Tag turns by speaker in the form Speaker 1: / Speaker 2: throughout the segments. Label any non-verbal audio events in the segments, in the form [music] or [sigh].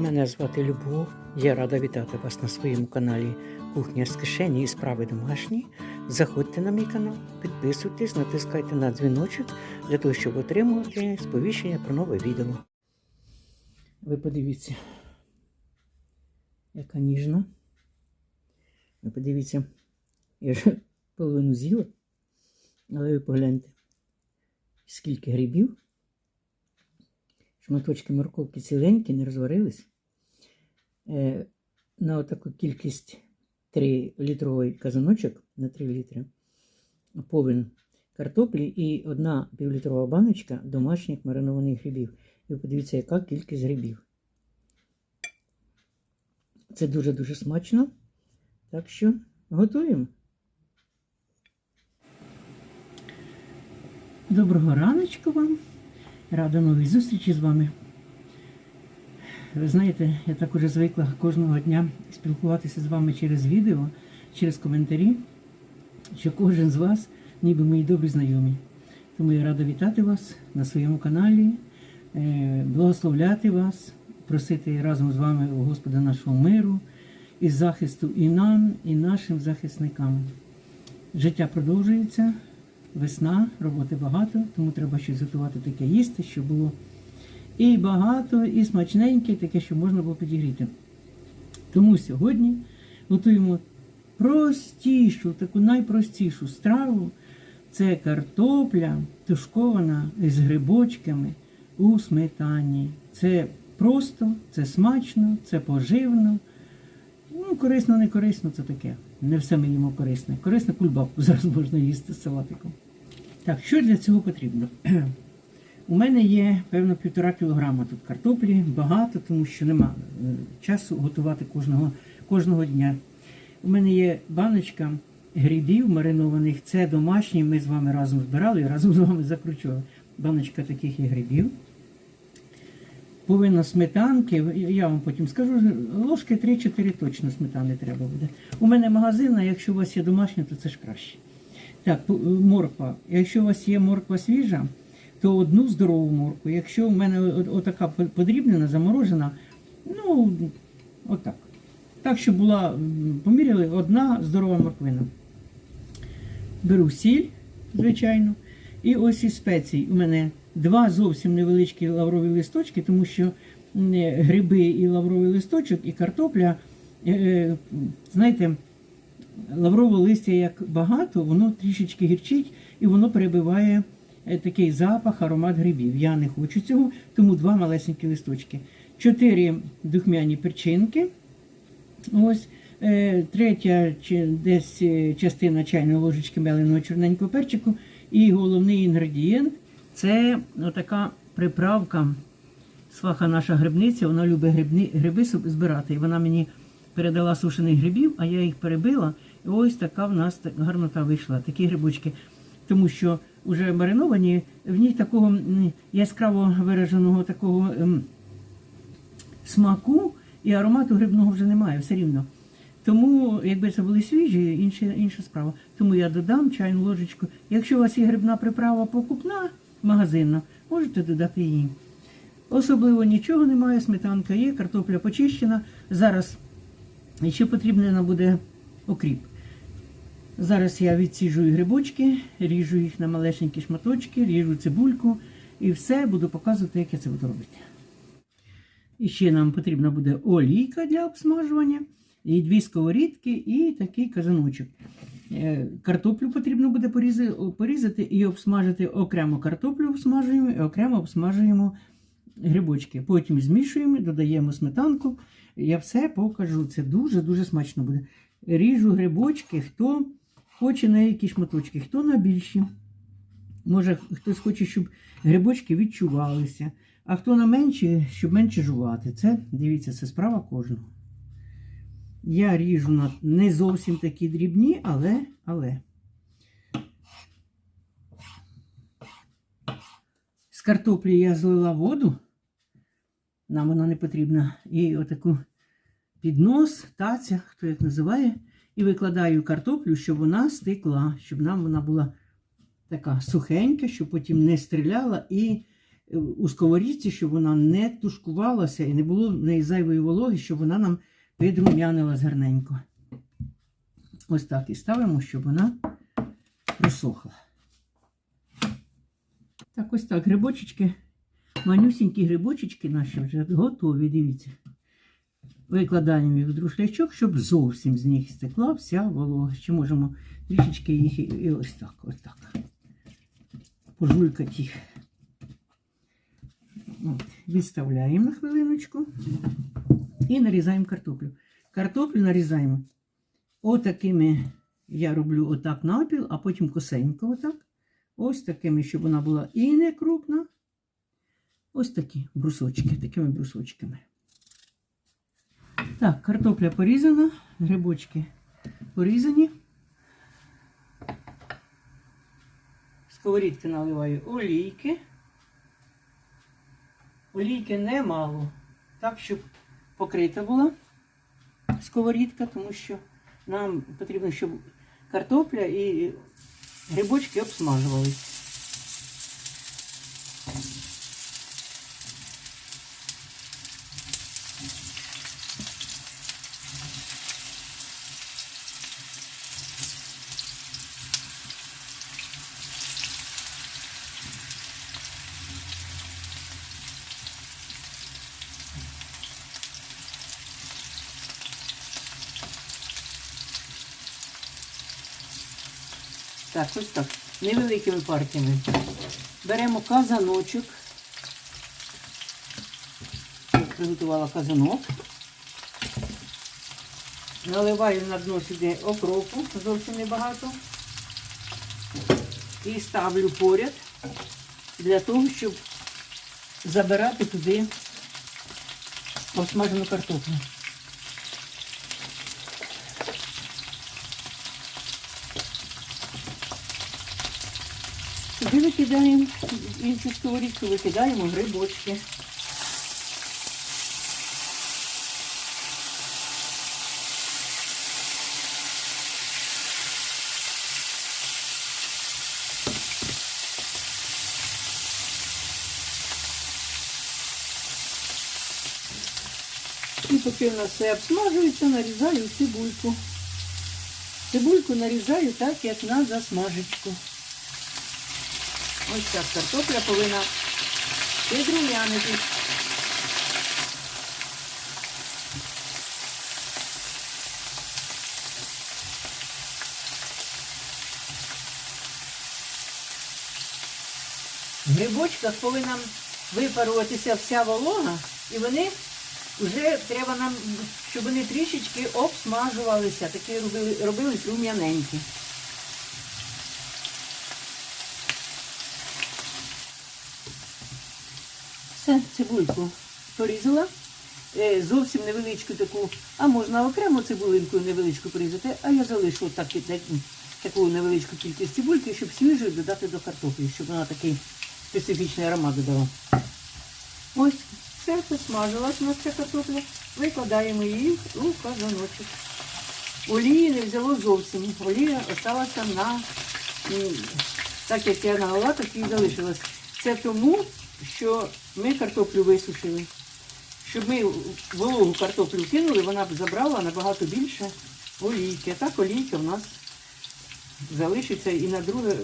Speaker 1: Мене звати Любов. Я рада вітати вас на своєму каналі Кухня з кишені і справи домашні. Заходьте на мій канал, підписуйтесь, натискайте на дзвіночок для того, щоб отримувати сповіщення про нове відео. Ви подивіться, яка ніжна. Ви подивіться, я вже половину з'їла, але ви погляньте, скільки грибів. Шматочки морковки ціленькі, не розварились. Е, на таку кількість 3 літровий казаночок на 3 літри повен картоплі і одна півлітрова баночка домашніх маринованих грибів. І подивіться, яка кількість грибів. Це дуже-дуже смачно. Так що готуємо. Доброго раночку вам. Рада новій зустрічі з вами. Ви знаєте, я так уже звикла кожного дня спілкуватися з вами через відео, через коментарі, що кожен з вас, ніби мої добрі знайомі. Тому я рада вітати вас на своєму каналі, е, благословляти вас, просити разом з вами у Господа нашого миру і захисту і нам, і нашим захисникам. Життя продовжується, весна, роботи багато, тому треба щось готувати таке їсти, щоб було і багато, і смачненьке, таке, що можна було підігріти. Тому сьогодні готуємо простішу, таку найпростішу страву. Це картопля тушкована з грибочками у сметані. Це просто, це смачно, це поживно. Ну, корисно, не корисно, це таке. Не все ми їмо корисне. Корисне кульбабку зараз можна їсти з салатиком. Так, що для цього потрібно? У мене є певно півтора кілограма тут картоплі, багато, тому що нема е, часу готувати кожного, кожного дня. У мене є баночка грибів маринованих. Це домашні. Ми з вами разом збирали і разом з вами закручували. Баночка таких є грибів. Повинно сметанки, я вам потім скажу, ложки 3-4 точно сметани треба буде. У мене магазин, а якщо у вас є домашня, то це ж краще. Так, морква. Якщо у вас є морква свіжа, то одну здорову моркву. Якщо у мене отака подрібнена, заморожена, ну, отак. Так, щоб була, поміряли, одна здорова морквина. Беру сіль, звичайно. І ось із спецій у мене два зовсім невеличкі лаврові листочки, тому що е, гриби і лавровий листочок, і картопля, е, е, знаєте, лаврове листя як багато, воно трішечки гірчить і воно перебиває такий запах, аромат грибів. Я не хочу цього, тому два малесенькі листочки. Чотири духмяні перчинки. Ось третя чи десь частина чайної ложечки меленого чорненького перчику. І головний інгредієнт це така приправка. Сваха наша грибниця, вона любить грибні, гриби збирати. І вона мені передала сушених грибів, а я їх перебила. І ось така в нас гарнота вийшла, такі грибочки. Тому що вже мариновані, в них такого яскраво вираженого такого ем, смаку і аромату грибного вже немає, все рівно. Тому, якби це були свіжі, інша, інша справа. Тому я додам чайну ложечку. Якщо у вас є грибна приправа покупна, магазинна, можете додати її. Особливо нічого немає, сметанка є, картопля почищена. Зараз ще потрібен нам буде окріп. Зараз я відсіжую грибочки, ріжу їх на малесенькі шматочки, ріжу цибульку і все буду показувати, як я це буду робити. І ще нам потрібна буде олійка для обсмажування, і дві сковорідки, і такий казаночок. Е, Картоплю потрібно буде порізати, і обсмажити окремо картоплю обсмажуємо, і окремо обсмажуємо грибочки. Потім змішуємо, додаємо сметанку. Я все покажу. Це дуже-дуже смачно буде. Ріжу грибочки, хто хоче на які шматочки, хто на більші. Може, хтось хоче, щоб грибочки відчувалися, а хто на менші, щоб менше жувати. Це, дивіться, це справа кожного. Я ріжу на не зовсім такі дрібні, але, але. З картоплі я злила воду. Нам вона не потрібна. І отаку піднос, таця, хто як називає, і викладаю картоплю, щоб вона стекла, щоб нам вона була така сухенька, щоб потім не стріляла і е, у сковорідці, щоб вона не тушкувалася і не було в неї зайвої вологи, щоб вона нам підрум'янилась гарненько. Ось так і ставимо, щоб вона просохла. Так, ось так, грибочечки, манюсінькі грибочечки наші вже готові, дивіться. Викладаємо їх в друшлячок, щоб зовсім з них стекла вся волога. Ще можемо трішечки їх і, і ось так, ось так. Пожулькати їх. От, відставляємо на хвилиночку і нарізаємо картоплю. Картоплю нарізаємо отакими, я роблю отак напіл, а потім косенько отак. Ось такими, щоб вона була і не крупна. Ось такі брусочки, такими брусочками. Так, картопля порізана, грибочки порізані. Сковорідки наливаю олійки. Олійки немало. Так, щоб покрита була сковорідка, тому що нам потрібно, щоб картопля і грибочки обсмажувались. Так, ось так. Невеликими партіями. Беремо казаночок. Приготувала казанок. Наливаю на дно сюди окропу, зовсім небагато. І ставлю поряд для того, щоб забирати туди обсмажену картоплю. Сюди викидаємо іншу сковорідку, викидаємо грибочки. І поки в нас все обсмажується, нарізаю цибульку. Цибульку нарізаю так, як на засмажечку. Ось так картопля повинна підрумянитись. В грибочках повинна випаруватися вся волога, і вони вже треба нам, щоб вони трішечки обсмажувалися, такі робили, робились рум'яненькі. Все, цибульку порізала. Е, Зовсім невеличку таку, а можна окремо цибулинку невеличку порізати, а я залишу так, так- таку невеличку кількість цибульки, щоб свіжої додати до картоплі, щоб вона такий специфічний аромат додала. Ось, все посмажилась у нас ця картопля. Викладаємо її у казаночок. Олії не взяло зовсім. Олія осталася на так як я налила, так і залишилась. Це тому, що ми картоплю висушили. Щоб ми вологу картоплю кинули, вона б забрала набагато більше олійки. А так олійка в нас залишиться і на друге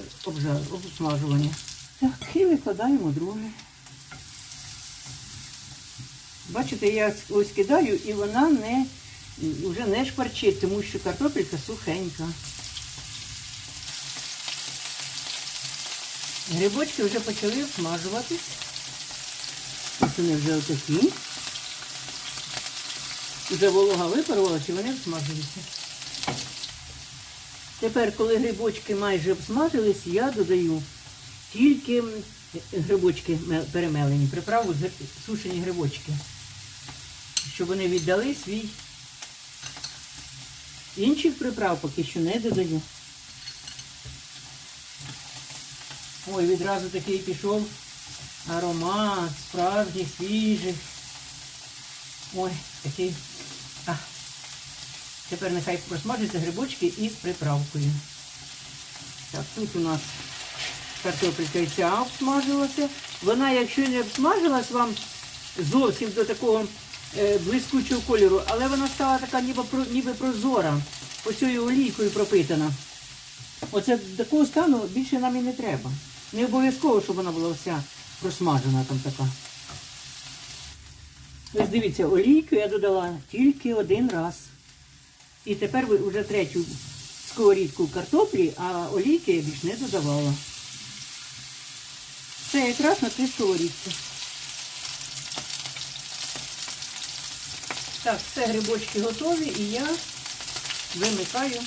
Speaker 1: обсмажування. Так, і викладаємо друге. Бачите, я ось кидаю і вона не, вже не шкварчить, тому що картопелька сухенька. Грибочки вже почали обсмажуватись. Вони вже отакі. Вже волога випарувалася і вони обсмажилися. Тепер, коли грибочки майже обсмажились, я додаю тільки грибочки перемелені, приправу сушені грибочки. Щоб вони віддали свій. Інших приправ поки що не додаю. Ой, відразу такий пішов аромат, справжній, свіжий. Ой, такий. А. Тепер нехай просмажаться грибочки із приправкою. Так, тут у нас картопелька і ця обсмажилася. Вона, якщо не обсмажилась вам зовсім до такого е, блискучого кольору, але вона стала така ніби, ніби прозора, цією олійкою пропитана. Оце такого стану більше нам і не треба. Не обов'язково, щоб вона була вся просмажена там така. Ось дивіться, олійку я додала тільки один раз. І тепер ви вже третю сковорідку картоплі, а олійки я більш не додавала. Це якраз на три сковорідки. Так, все грибочки готові і я вимикаю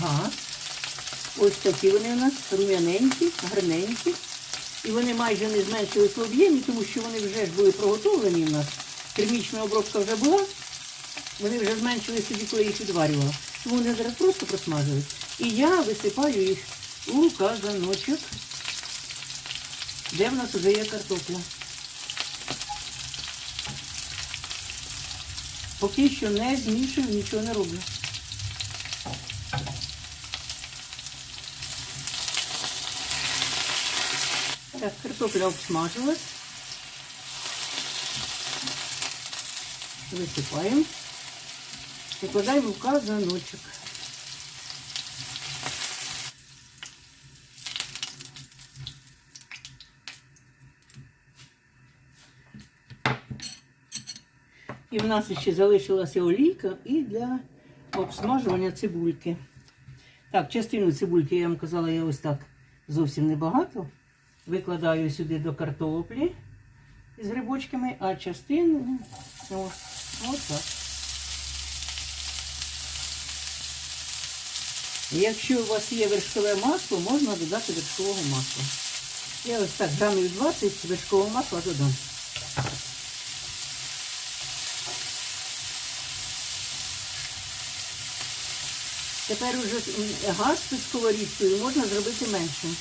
Speaker 1: газ. Ось такі вони у нас рум'яненькі, гарненькі. І вони майже не зменшились в об'ємі, тому що вони вже ж були проготовлені у нас. Термічна обробка вже була. Вони вже зменшились тоді, коли їх відварювала. Тому вони зараз просто просмажились. І я висипаю їх у казаночок, де в нас вже є картопля. Поки що не змішую, нічого не роблю. Так, картопля обсмажилась. Висипаємо. Викладаємо в казаночок. І в нас ще залишилася олійка і для обсмажування цибульки. Так, частину цибульки, я вам казала, я ось так зовсім небагато. Викладаю сюди до картоплі з грибочками, а частину ось, ось так. Якщо у вас є вершкове масло, можна додати вершкового масла. Я ось так грамів 20 вершкового масла додам. Тепер уже газ під сковорідкою можна зробити меншим.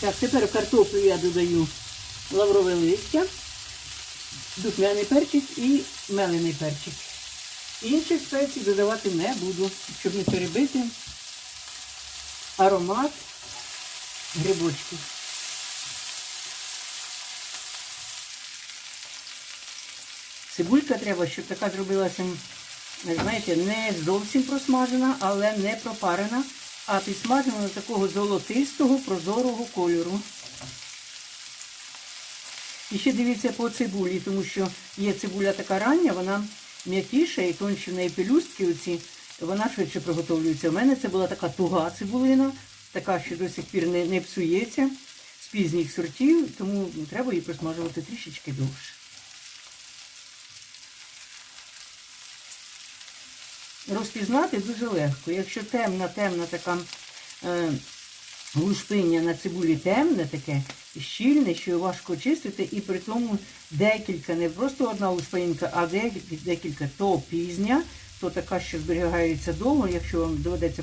Speaker 1: Так, тепер картоплю я додаю лаврове листя, духмяний перчик і мелений перчик. Інших спецій додавати не буду, щоб не перебити аромат грибочків. Цибулька треба, щоб така зробилася, знаєте, не зовсім просмажена, але не пропарена, а підсмажена такого золотистого, прозорого кольору. І ще дивіться по цибулі, тому що є цибуля така рання, вона м'якіша і тонші в неї пелюстки оці, вона швидше приготовлюється. У мене це була така туга цибулина, така, що до сих пір не, не псується з пізніх сортів, тому треба її просмажувати трішечки довше. Розпізнати дуже легко. Якщо темна, темна така е, лушпиння на цибулі темне таке, щільне, що важко чистити, і при тому декілька, не просто одна лушпинка, а декілька, то пізня, то така, що зберігається довго, якщо вам доведеться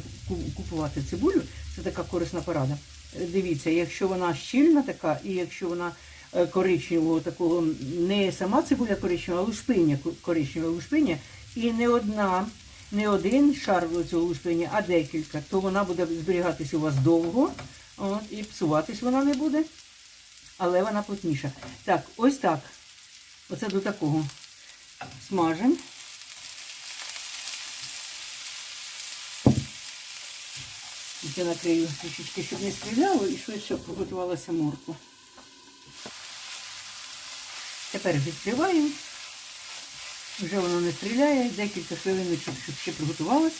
Speaker 1: купувати цибулю, це така корисна порада. Е, Дивіться, якщо вона щільна така, і якщо вона е, коричневого такого, не сама цибуля коричнева, а лушпиня, ко- коричнева лушпиня, і не одна, не один шар цього лушпиня, а декілька, то вона буде зберігатися у вас довго, от, і псуватись вона не буде, але вона плотніша. Так, ось так. Оце до такого. Смажемо. Я накрию трішечки, щоб не стріляло і швидше приготувалася морква. Тепер відкриваємо. Вже воно не стріляє, декілька хвилиночок, щоб ще приготувалось.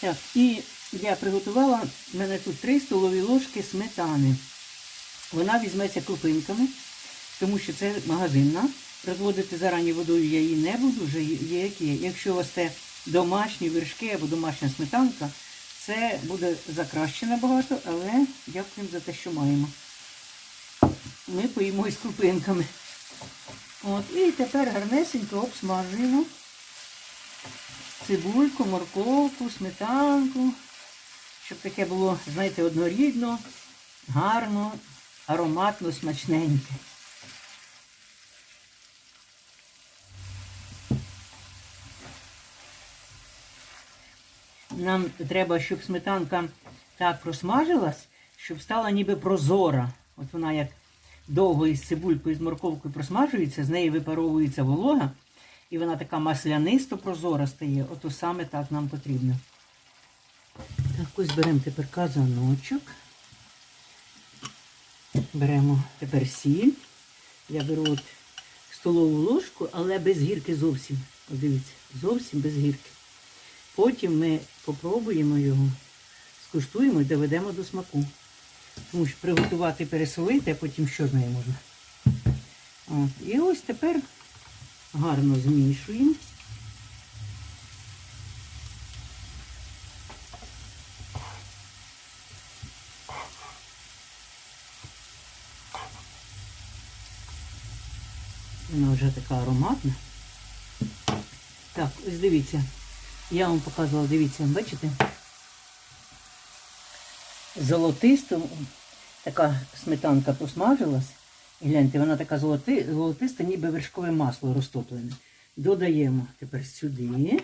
Speaker 1: Так, і я приготувала, в мене тут 3 столові ложки сметани. Вона візьметься крупинками, тому що це магазинна. Розводити зарані водою я її не буду, вже є як є. Якщо у вас це домашні вершки або домашня сметанка, це буде закраще набагато, але дякуємо за те, що маємо. Ми поїмо із крупинками. От, і тепер гарнесенько обсмажуємо цибульку, морковку, сметанку, щоб таке було, знаєте, однорідно, гарно, ароматно, смачненьке. нам треба, щоб сметанка так просмажилась, щоб стала ніби прозора. От вона як довго із цибулькою, з морковкою просмажується, з неї випаровується волога, і вона така маслянисто прозора стає. Ото саме так нам потрібно. Так, ось беремо тепер казаночок. Беремо тепер сіль. Я беру от столову ложку, але без гірки зовсім. От дивіться, зовсім без гірки. Потім ми попробуємо його, скуштуємо і доведемо до смаку. Тому що приготувати, пересолити, а потім що з нею можна. От. І ось тепер гарно змішуємо. Вона вже така ароматна. Так, ось дивіться. Я вам показувала, дивіться, бачите? Золотисто така сметанка посмажилась. Гляньте, вона така золоти, золотиста, ніби вершкове масло розтоплене. Додаємо тепер сюди.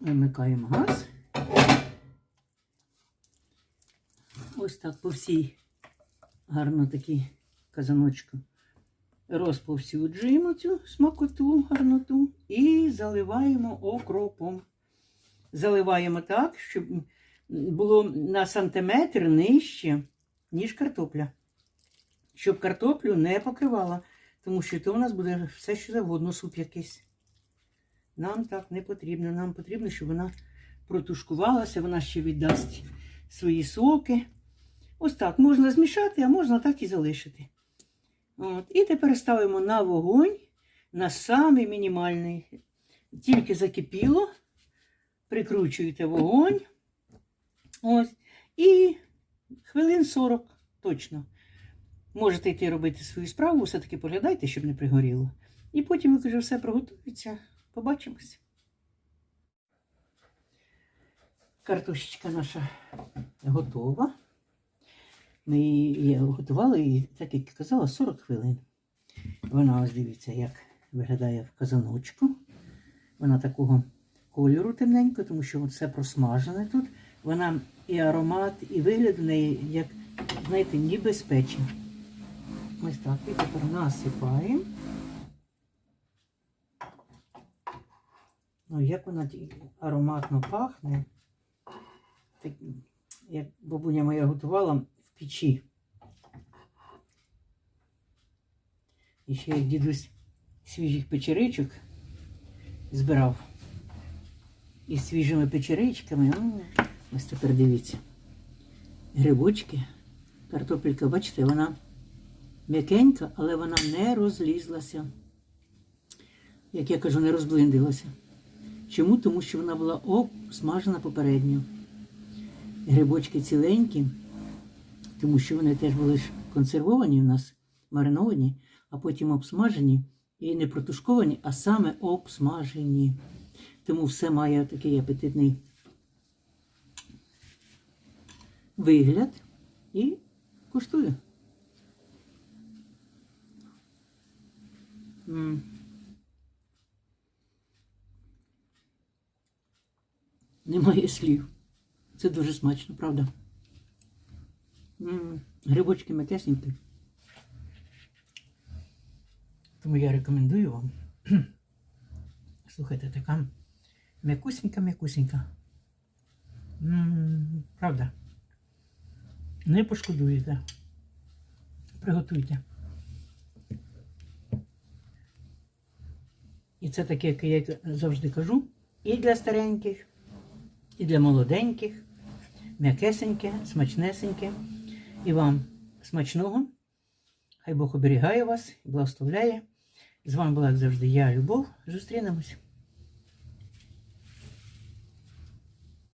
Speaker 1: Вимикаємо газ. Так по всій гарно такій казаночку розповсюджуємо цю смакоту, гарноту і заливаємо окропом. Заливаємо так, щоб було на сантиметр нижче, ніж картопля. Щоб картоплю не покривала, тому що то у нас буде все, що завгодно, суп якийсь. Нам так не потрібно. Нам потрібно, щоб вона протушкувалася, вона ще віддасть свої соки. Ось так можна змішати, а можна так і залишити. От. І тепер ставимо на вогонь на самий мінімальний. Тільки закипіло, прикручуєте вогонь. Ось. І хвилин 40 точно. Можете йти робити свою справу, все-таки поглядайте, щоб не пригоріло. І потім, як вже все приготується, побачимось. Картошечка наша готова. Ми її готували і, так як казала, 40 хвилин. Вона ось дивіться, як виглядає в казаночку. Вона такого кольору темненько, тому що все просмажене тут. Вона і аромат, і вигляд в неї, як, знаєте, ніби з печі. Ось так. І тепер насипаємо. Ну, як вона ароматно пахне. Так, як бабуня моя готувала печі. І ще як дідусь свіжих печеричок збирав. І свіжими печеричками. Ось тепер дивіться. Грибочки. Картопелька, бачите, вона м'якенька, але вона не розлізлася. Як я кажу, не розблиндилася. Чому? Тому що вона була обсмажена попередньо. Грибочки ціленькі, тому що вони теж були ж консервовані у нас, мариновані, а потім обсмажені і не протушковані, а саме обсмажені. Тому все має такий апетитний вигляд і куштую. Немає слів. Це дуже смачно, правда? Грибочки м'якесенькі. Тому я рекомендую вам. [clears throat] Слухайте, така м'якусенька-м'якусенька. Правда. Не пошкодуєте. Приготуйте. І це таке, як я завжди кажу, і для стареньких, і для молоденьких, м'якесеньке, смачнесеньке. І вам смачного. Хай Бог оберігає вас і благословляє. З вами була, як завжди, я, Любов. Зустрінемось.